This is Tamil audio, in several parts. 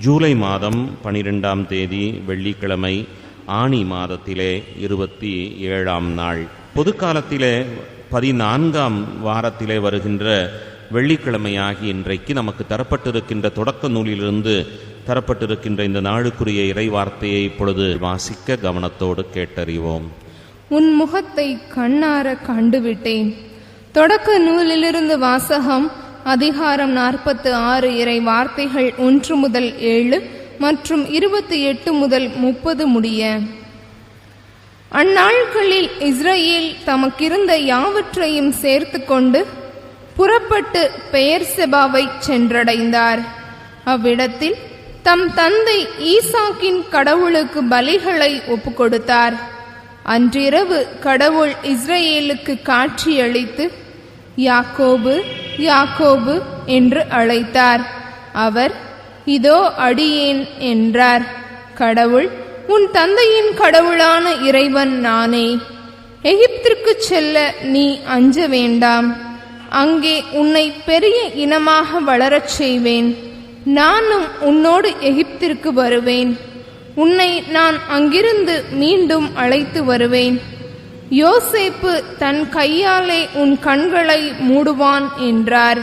ஜூலை மாதம் பனிரெண்டாம் தேதி வெள்ளிக்கிழமை ஆணி மாதத்திலே இருபத்தி ஏழாம் நாள். பொது காலத்திலே பதினான்காம் வாரத்திலே வருகின்ற வெள்ளிக்கிழமையாகி இன்றைக்கு நமக்கு தரப்பட்டிருக்கின்ற தொடக்க நூலிலிருந்து தரப்பட்டிருக்கின்ற இந்த நாளுக்குரிய இறை வார்த்தையை இப்பொழுது வாசிக்க கவனத்தோடு கேட்டறிவோம். உன் முகத்தை கண்ணார கண்டுவிட்டேன். தொடக்க நூலிலிருந்து வாசகம் அதிகாரம் நாற்பத்து ஆறு இறை வார்த்தைகள் ஒன்று முதல் ஏழு மற்றும் இருபத்தி எட்டு முதல் முப்பது முடிய. அந்நாட்களில் இஸ்ரேல் தமக்கிருந்த யாவற்றையும் சேர்த்து கொண்டு புறப்பட்டு பெயர் செபாவை சென்றடைந்தார். அவ்விடத்தில் தம் தந்தை ஈசாக்கின் கடவுளுக்கு பலிகளை ஒப்புக்கொடுத்தார். அன்றிரவு கடவுள் இஸ்ரேலுக்கு காட்சியளித்து யாக்கோபு யாக்கோபு என்று அழைத்தார். அவர் இதோ அடியேன் என்றார். கடவுள் உன் தந்தையின் கடவுளான இறைவன் நானே. எகிப்திற்கு செல்ல நீ அஞ்ச வேண்டாம். அங்கே உன்னை பெரிய இனமாக வளரச் செய்வேன். நானும் உன்னோடு எகிப்திற்கு வருவேன். உன்னை நான் அங்கிருந்து மீண்டும் அழைத்து வருவேன். யோசேப்பு தன் கையாலே உன் கண்களை மூடுவான் என்றார்.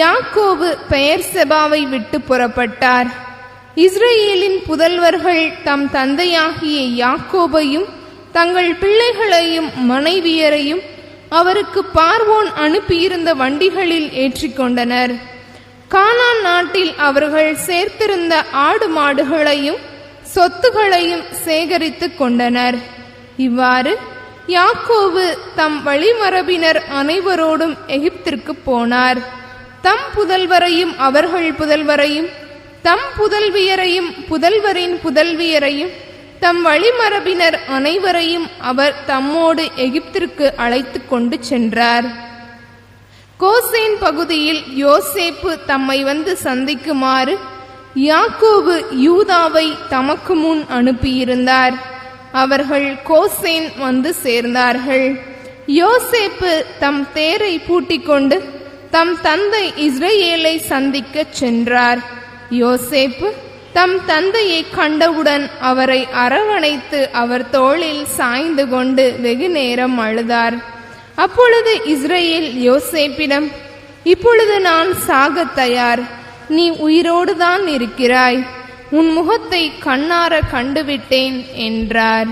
யாக்கோவு பெயர் செபாவை விட்டு புறப்பட்டார். இஸ்ரேலின் புதல்வர்கள் தம் தந்தையாகிய யாக்கோபையும் தங்கள் பிள்ளைகளையும் மனைவியரையும் அவருக்கு பார்வோன் அனுப்பியிருந்த வண்டிகளில் ஏற்றிக்கொண்டனர். கானான் நாட்டில் அவர்கள் சேர்த்திருந்த ஆடு மாடுகளையும் சொத்துகளையும் சேகரித்து கொண்டனர். இவ்வாறு யாக்கோவு தம் வழிமரபினர் அனைவரோடும் எகிப்திற்கு போனார். தம் புதல்வரையும் அவர்கள் புதல்வரையும் தம் புதல்வியரையும் புதல்வரின் புதல்வியரையும் தம் வழிமரபினர் அனைவரையும் அவர் தம்மோடு எகிப்திற்கு அழைத்து கொண்டு சென்றார். கோசேன் பகுதியில் யோசேப்பு தம்மை வந்து சந்திக்குமாறு யாக்கோபு யூதாவை தமக்கு முன் அனுப்பியிருந்தார். அவர்கள் கோசேன் வந்து சேர்ந்தார்கள். யோசேப்பு தம் தேரை பூட்டிக் கொண்டு தம் தந்தை இஸ்ரேலை சந்திக்கச் சென்றார். யோசேப்பு தம் தந்தையை கண்டவுடன் அவரை அரவணைத்து அவர் தோளில் சாய்ந்து கொண்டு வெகு நேரம் அழுதார். அப்பொழுது இஸ்ரேல் யோசேப்பிடம் இப்பொழுது நான் சாகத் தயார். நீ உயிரோடுதான் இருக்கிறாய். உன் முகத்தை கண்ணார கண்டுவிட்டேன் என்றார்.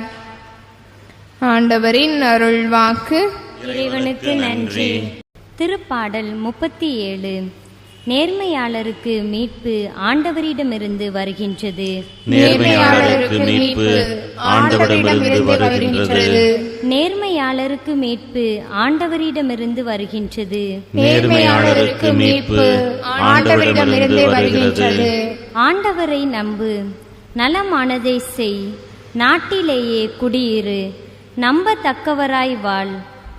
ஆண்டவரின் அருள்வாக்கு. இறைவனுக்கு நன்றி. திருப்பாடல் முப்பத்தி ஏழு. நேர்மையாளருக்கு மீட்பு ஆண்டவரிடமிருந்து வருகின்றது. நேர்மையாளருக்கு மீட்பு ஆண்டவரிடமிருந்து வருகின்றது. நேர்மையாளருக்கு மீட்பு ஆண்டவரிடமிருந்து வருகின்றது. நேர்மையாளருக்கு மீட்பு ஆண்டவரிடமிருந்து வருகின்றது. ஆண்டவரை நம்பு. நலமானதை செய். நாட்டிலேயே குடியிரு. நம்பத்தக்கவராய் வாழ்.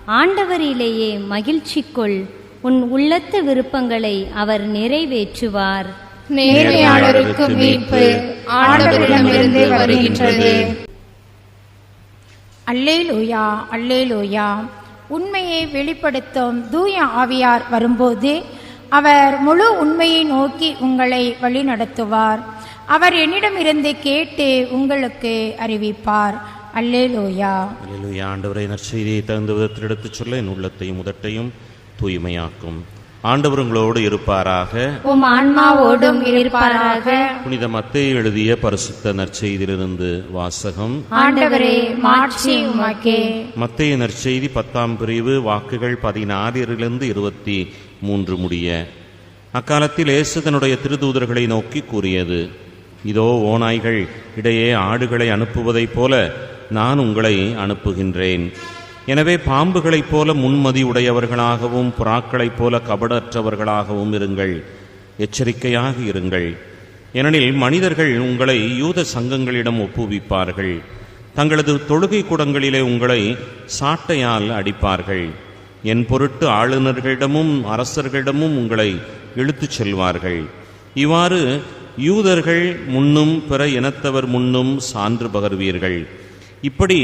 ஆண்டவரிலேயே மகிழ்ச்சி கொள். உன் உள்ளத்து விருப்பங்களை அவர் நிறைவேற்றுவார். நேர்மையாளருக்கு மீட்பு ஆண்டவரிடமிருந்து வருகின்றது. அல்லேலூயா அல்லேலூயா. உண்மையை வெளிப்படுத்தும் தூய ஆவியார் வரும்போது அவர் முழு உண்மையை நோக்கி உங்களை வழிநடத்துவார். அவர் என்னிடமிருந்து கேட்டு உங்களுக்கு அறிவிப்பார். அல்லேலூயா. அல்லேலூயா ஆண்டவரை நற்செய்தியை தகுந்த விதத்தில் எடுத்துச் சொல்ல என் உள்ளத்தையும் உதட்டையும் தூய்மையாக்கும். ஆண்டவர் உங்களோடு இருப்பாராக. உம் ஆன்மாவோடும் இருப்பாராக. புனித மத்தேயு எழுதிய பரிசுத்த நற்செய்தியிலிருந்து வாசகம். ஆண்டவரே மாட்சி உமக்கே. மத்தேயு நற்செய்தி பத்தாம் பிரிவு வாக்குகள் பதினாறிலிருந்து இருபத்தி மூன்று முடிய. அக்காலத்தில் இயேசு தன்னுடைய திருதூதர்களை நோக்கி கூறியது இதோ ஓநாய்கள் இடையே ஆடுகளை அனுப்புவதைப் போல நான் உங்களை அனுப்புகின்றேன். எனவே பாம்புகளைப் போல முன்மதி உடையவர்களாகவும் புறாக்களைப் போல கபடற்றவர்களாகவும் இருங்கள். எச்சரிக்கையாக இருங்கள். ஏனெனில் மனிதர்கள் உங்களை யூத சங்கங்களிடம் ஒப்புவிப்பார்கள். தங்களது தொழுகை கூடங்களிலே உங்களை சாட்டையால் அடிப்பார்கள். என் பொருட்டு ஆளுநர்களிடமும் அரசர்களிடமும் உங்களை இழுத்துச் செல்வார்கள். இவ்வாறு யூதர்கள் முன்னும் பிற இனத்தவர் முன்னும் சான்று பகர்வீர்கள். இப்படி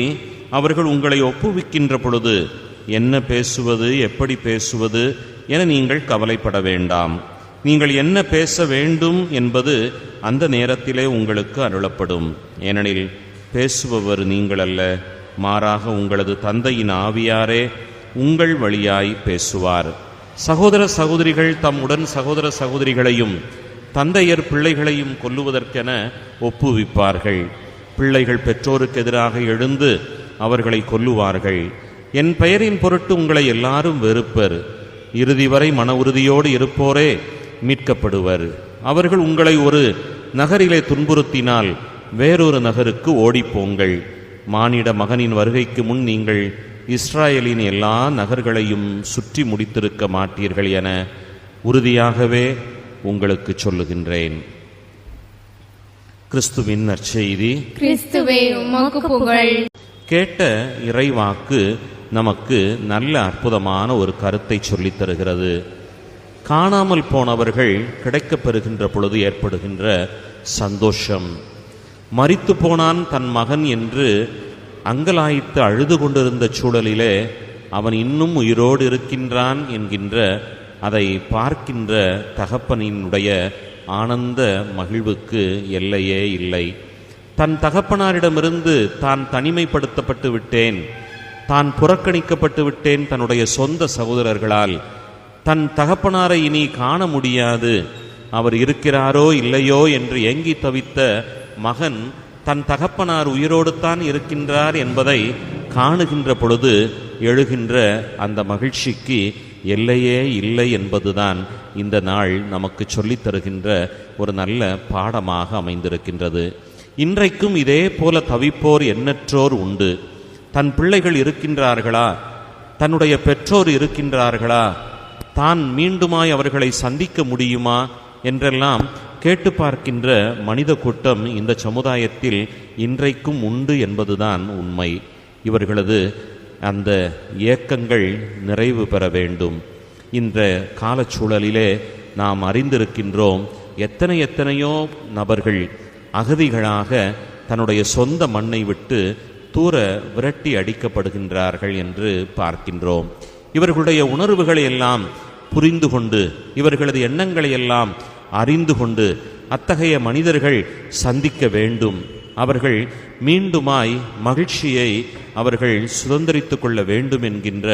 அவர்கள் உங்களை ஒப்புவிக்கின்ற பொழுது என்ன பேசுவது எப்படி பேசுவது என நீங்கள் கவலைப்பட வேண்டாம். நீங்கள் என்ன பேச வேண்டும் என்பது அந்த நேரத்திலே உங்களுக்கு அருளப்படும். ஏனெனில் பேசுபவர் நீங்கள் அல்ல மாறாக உங்களது தந்தையின் ஆவியாரே உங்கள் வழியாய் பேசுவார். சகோதர சகோதரிகள் தம் உடன் சகோதர சகோதரிகளையும் தந்தையர் பிள்ளைகளையும் கொல்லுவதற்கென ஒப்புவிப்பார்கள். பிள்ளைகள் பெற்றோருக்கு எதிராக எழுந்து அவர்களை கொல்லுவார்கள். என் பெயரின் பொருட்டு உங்களை எல்லாரும் வெறுப்பர். இறுதி வரை மன உறுதியோடு இருப்போரே மீட்கப்படுவர். அவர்கள் உங்களை ஒரு நகரிலே துன்புறுத்தினால் வேறொரு நகருக்கு ஓடிப்போங்கள். மானிட மகனின் வருகைக்கு முன் நீங்கள் இஸ்ராயலின் எல்லா நகர்களையும் சுற்றி முடித்திருக்க மாட்டீர்கள் என உறுதியாகவே உங்களுக்கு சொல்லுகின்றேன். கிறிஸ்துவின் நற்செய்தி. கிறிஸ்துவே உமக்கு புகழ். கேட்ட இறைவாக்கு நமக்கு நல்ல அற்புதமான ஒரு கருத்தை சொல்லித் தருகிறது. காணாமல் போனவர்கள் கிடைக்கப்பெறுகின்ற பொழுது ஏற்படுகின்ற சந்தோஷம். மறித்து போனான் தன் மகன் என்று அங்கலாய்த்து அழுது கொண்டிருந்த சூழலிலே அவன் இன்னும் உயிரோடு இருக்கின்றான் என்கின்ற அதை பார்க்கின்ற தகப்பனினுடைய ஆனந்த மகிழ்வுக்கு எல்லையே இல்லை. தன் தகப்பனாரிடமிருந்து தான் தனிமைப்படுத்தப்பட்டு விட்டேன். தான் புறக்கணிக்கப்பட்டு விட்டேன் தன்னுடைய சொந்த சகோதரர்களால். தன் தகப்பனாரை இனி காண முடியாது. அவர் இருக்கிறாரோ இல்லையோ என்று ஏங்கி தவித்த மகன் தன் தகப்பனார் உயிரோடு தான் இருக்கின்றார் என்பதை காணுகின்ற பொழுது எழுகின்ற அந்த மகிழ்ச்சிக்கு எல்லையே இல்லை என்பதுதான் இந்த நாள் நமக்கு சொல்லித் தருகின்ற ஒரு நல்ல பாடமாக அமைந்திருக்கின்றது. இன்றைக்கும் இதே போல தவிப்போர் எண்ணற்றோர் உண்டு. தன் பிள்ளைகள் இருக்கின்றார்களா? தன்னுடைய பெற்றோர் இருக்கின்றார்களா? தான் மீண்டுமாய் அவர்களை சந்திக்க முடியுமா? என்றெல்லாம் கேட்டு பார்க்கின்ற மனித கூட்டம் இந்த சமுதாயத்தில் இன்றைக்கும் உண்டு என்பதுதான் உண்மை. இவர்களது அந்த ஏக்கங்கள் நிறைவு பெற வேண்டும். இந்த காலச்சூழலிலே நாம் அறிந்திருக்கின்றோம் எத்தனை எத்தனையோ நபர்கள் அகதிகளாக தன்னுடைய சொந்த மண்ணை விட்டு தூர விரட்டி அடிக்கப்படுகின்றார்கள் என்று பார்க்கின்றோம். இவர்களுடைய உணர்வுகளை எல்லாம் புரிந்து கொண்டு இவர்களது எண்ணங்களை எல்லாம் அறிந்து கொண்டு அத்தகைய மனிதர்கள் சந்திக்க வேண்டும். அவர்கள் மீண்டுமாய் மகிழ்ச்சியை அவர்கள் சுதந்திரித்து கொள்ள வேண்டும் என்கின்ற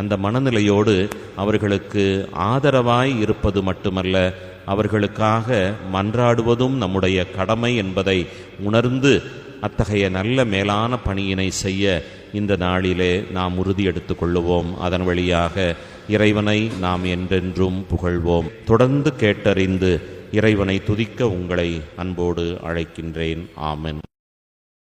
அந்த மனநிலையோடு அவர்களுக்கு ஆதரவாய் இருப்பது மட்டுமல்ல அவர்களுக்காக மன்றாடுவதும் நம்முடைய கடமை என்பதை உணர்ந்து அத்தகைய நல்ல மேலான பணியினை செய்ய இந்த நாளிலே நாம் உறுதி எடுத்துக் கொள்ளுவோம். அதன் வழியாக இறைவனை நாம் என்றென்றும் புகழ்வோம். தொடர்ந்து கேட்டறிந்து இறைவனை துதிக்க உங்களை அன்போடு அழைக்கின்றேன். ஆமென்.